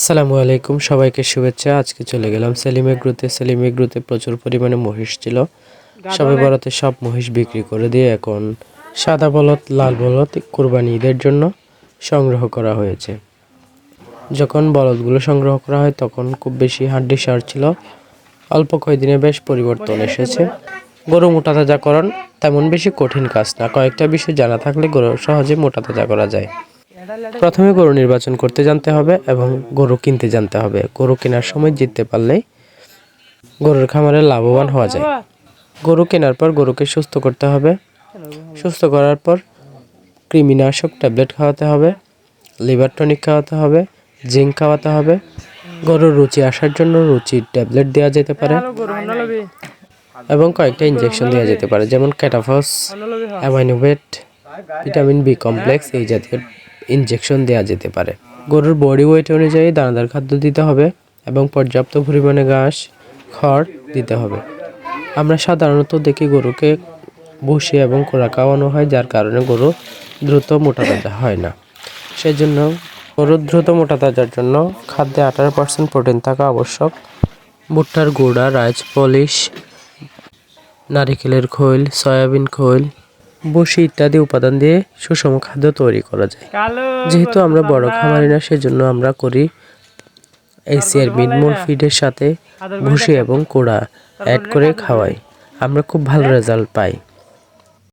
আসসালামু আলাইকুম সবাইকে শুভেচ্ছা। আজকে চলে গেলাম সেলিম এগ্রুতে। সেলিম এগ্রুতে প্রচুর পরিমাণে মহিষ ছিল। সবে বরাতে সব মহিষ বিক্রি করে দিয়ে এখন সাদা বলদ লাল বলদ কোরবানি ঈদের জন্য সংগ্রহ করা হয়েছে। যখন বলদগুলো সংগ্রহ করা হয় তখন খুব বেশি হাড্ডি সার ছিল। অল্প কয়েকদিনে বেশ পরিবর্তন এসেছে। গরু মোটা তাজাকরণ তেমন বেশি কঠিন কাজ না। কয়েকটা বিষয় জানা থাকলে গরু সহজে মোটা তাজা করা যায়। প্রথমে গরু নির্বাচন করতে জানতে হবে এবং গরু কিনতে জানতে হবে। গরু কেনার সময় জিততে পারলে গরুর খামারে লাভবান হওয়া যায়। গরু কেনার পর গরুকে সুস্থ করতে হবে। সুস্থ করার পর কৃমিনাশক ট্যাবলেট খাওয়াতে হবে, লিভার টনিক খাওয়াতে হবে, জিঙ্ক খাওয়াতে হবে। গরুর রুচি আসার জন্য রুচির ট্যাবলেট দেওয়া যেতে পারে এবং কয়েকটা ইনজেকশন দেওয়া যেতে পারে, যেমন Catafos Aminovet, vitamin B complex এই জাতীয় ইনজেকশন দেওয়া যেতে পারে। গরুর বডি ওয়েট অনুযায়ী দানাদার খাদ্য দিতে হবে এবং পর্যাপ্ত পরিমাণে ঘাস, খড় দিতে হবে। আমরা সাধারণত দেখি গরুকে ভুসি এবং কোড়া খাওয়ানো হয়, যার কারণে গরু দ্রুত মোটা তাজা হয় না। সেজন্য গরুর দ্রুত মোটা তাজার জন্য খাদ্যে আঠারো পার্সেন্ট প্রোটিন থাকা আবশ্যক। ভুট্টার গুঁড়া, রাইস পলিশ, নারিকেলের খৈল, সয়াবিন খৈল বসি ইত্যাদি উপাদান দিয়ে সুষম খাদ্য তৈরি করা যায়। যেহেতু আমরা বড় খামারি না সেজন্য আমরা করি এসিয়ার মিনমোল ফিডের সাথে ভুসি এবং কোড়া অ্যাড করে খাওয়াই। আমরা খুব ভালো রেজাল্ট পাই।